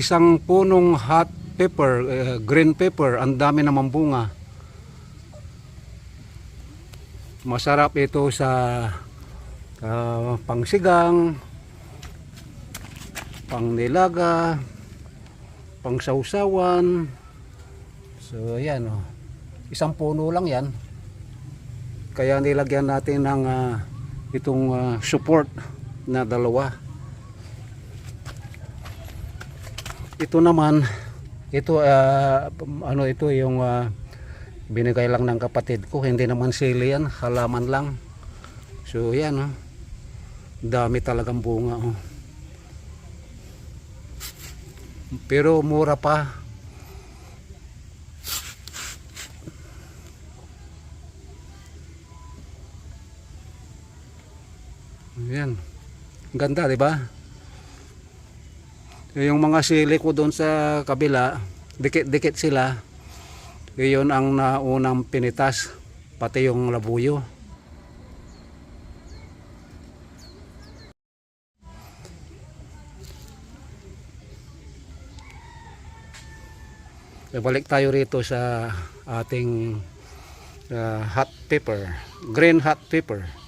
isang punong hot pepper, eh, green pepper, ang dami naman bunga. Masarap ito sa ah, pangsigang, pangnilaga, pangsawsawan. So yan oh. Isang puno lang yan. Kaya nilagyan natin ng ah, itong ah, support na dalawa. ito naman ito ah, ano ito yung ah, binigay lang ng kapatid ko hindi naman sili yan halaman lang so yan oh. dami talagang bunga oh. pero mura pa yan ganda di ba yung mga sili ko doon sa kabila, dikit-dikit sila. Yun ang naunang pinitas, pati yung labuyo. Balik tayo rito sa ating ah, hot pepper, green hot pepper.